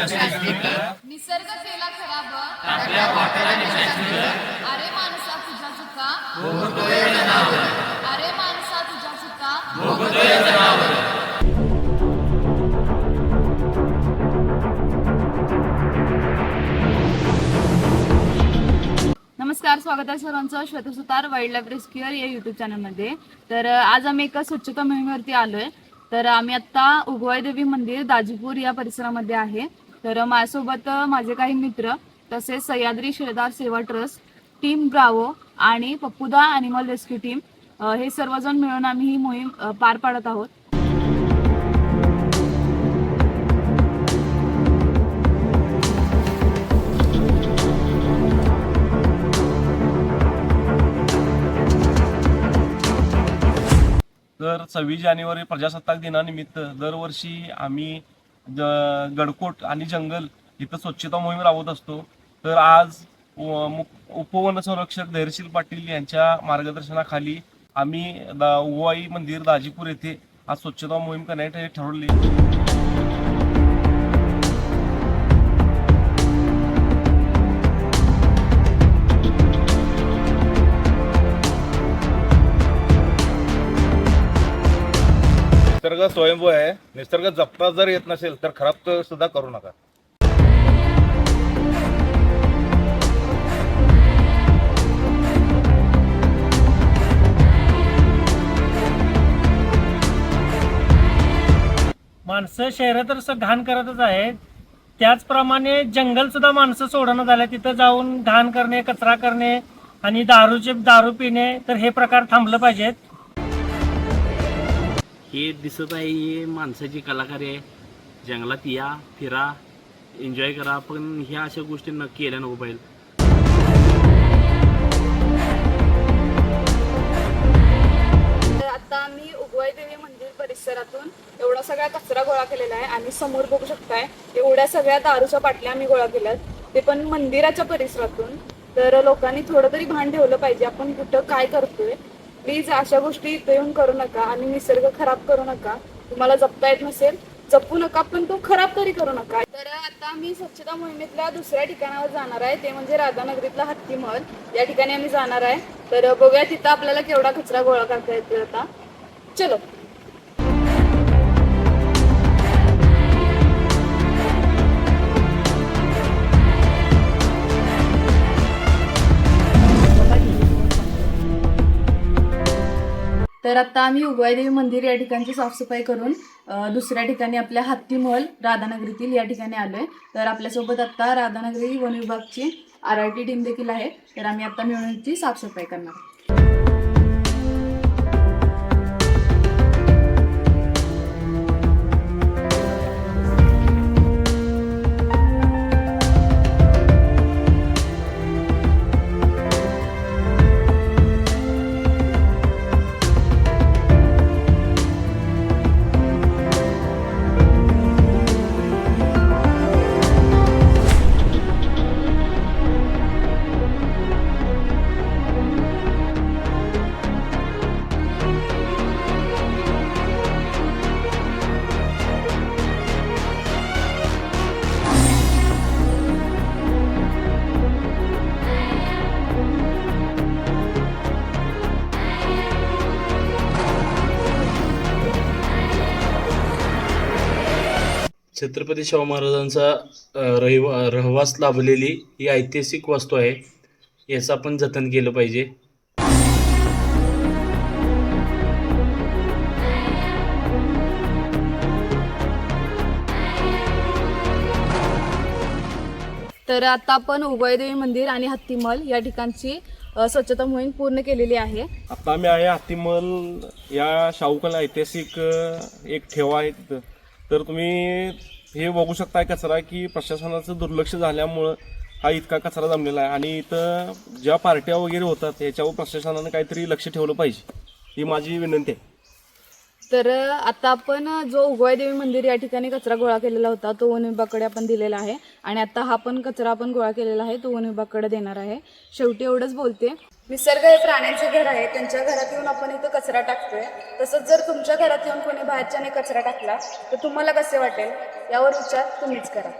निसर्ग केला खराब. अरे माणसा तुझ्या चुका. अरे माणसा तुझ्या चुका. नमस्कार स्वागत आहे सर्वांचं. श्वेतसुतार वाईल्ड लाईफ रेस्क्युअर या युट्यूब चॅनलमध्ये तर आज आम्ही एका स्वच्छता मोहिमेवरती आलोय. तर आम्ही आत्ता उगवाई देवी मंदिर दाजीपूर या परिसरामध्ये आहे. तर माझ्यासोबत माझे काही मित्र तसेच सह्याद्री शेळदार सेवा ट्रस्ट टीम ब्रावो आणि पप्पुदा अॅनिमल रेस्क्यू टीम हे सर्वजण मिळून आम्ही ही मोहीम पार पाडत आहोत. तर सव्वीस जानेवारी प्रजासत्ताक दिनानिमित्त दरवर्षी आम्ही गडकोट आणि जंगल इथं स्वच्छता मोहीम राबवत असतो. तर आज उपवन संरक्षक धैर्यशील पाटील यांच्या मार्गदर्शनाखाली आम्ही दा उवाई मंदिर दाजीपूर येथे आज स्वच्छता मोहीम करण्यासाठी ठरवली स्वयंभू आहे. निसर्ग जपता जर येत नसेल तर खराब तर सुद्धा करू नका. माणसं शहरात तर असं घाण करतच आहेत. त्याचप्रमाणे जंगल सुद्धा माणसं सोडणं झालं तिथं जाऊन घाण करणे कचरा करणे आणि दारूचे दारू पिणे तर हे प्रकार थांबलं पाहिजेत. हे दिसत आहे हे माणसाची कलाकारी आहे. जंगलात या फिरा एन्जॉय करा. पण ह्या अशा गोष्टी नक्की केल्या नको पाहिजे. तर आता आम्ही उगवाई देवी मंदिर परिसरातून एवढा सगळा कचरा गोळा केलेला आहे. आणि समोर बघू शकताय एवढ्या सगळ्या दारूच्या बाटल्या आम्ही गोळा केल्यात. ते पण मंदिराच्या परिसरातून. तर लोकांनी थोडं तरी भान ठेवलं पाहिजे. आपण कुठं काय करतोय प्लीज अशा गोष्टी इथं येऊन करू नका आणि निसर्ग खराब करू नका. तुम्हाला जपता येत नसेल जपू नका पण तो खराब तरी करू नका. तर आता मी स्वच्छता मोहिमेतल्या दुसऱ्या ठिकाणावर जाणार आहे ते म्हणजे राधानगरीतला हत्ती महल. या ठिकाणी आम्ही जाणार आहे. तर बघूया तिथं आपल्याला केवढा कचरा गोळा करता येतो आता. चलो. तर आता आम्ही उभयदेवी मंदिर या ठिकाणची साफसफाई करून दुसऱ्या ठिकाणी आपल्या हत्ती महल राधानगरीतील या ठिकाणी आलोय. तर आपल्यासोबत आता राधानगरी वन विभागची आर आय टी टीम देखील आहे. तर आम्ही आता मिळून ती साफसफाई करणार छत्रपती शाहू महाराजांचा रहिवा रहवास लाभलेली ही ऐतिहासिक वास्तू आहे याचं आपण जतन केलं पाहिजे. तर आता आपण उभयदेवी मंदिर आणि हत्तीमल या ठिकाणची स्वच्छता मोहीम पूर्ण केलेली आहे. आता आम्ही आहे हत्तीमल या शाहूकला ऐतिहासिक एक ठेवा आहे तिथं. तर तुम्ही हे बघू शकताय कचरा की प्रशासनाचं दुर्लक्ष झाल्यामुळं हा इतका कचरा जमलेला आहे. आणि इथं ज्या पार्ट्या वगैरे होतात याच्यावर प्रशासनानं काहीतरी लक्ष ठेवलं पाहिजे. ही माझी विनंती आहे. तर आता आपण जो उगवायदेवी मंदिर या ठिकाणी कचरा गोळा केलेला होता तो वन विभागाकडे आपण दिलेला आहे. आणि आता हा पण कचरा आपण गोळा केलेला आहे तो वन विभागाकडे देणार आहे. शेवटी एवढंच बोलते. निसर्ग हे प्राण्यांचे घर आहे. त्यांच्या घरात येऊन आपण इथं कचरा टाकतोय. तसंच जर तुमच्या घरात येऊन कोणी बाहेरच्याने कचरा टाकला तर तुम्हाला कसे वाटेल? यावर विचार तुम्हीच करा.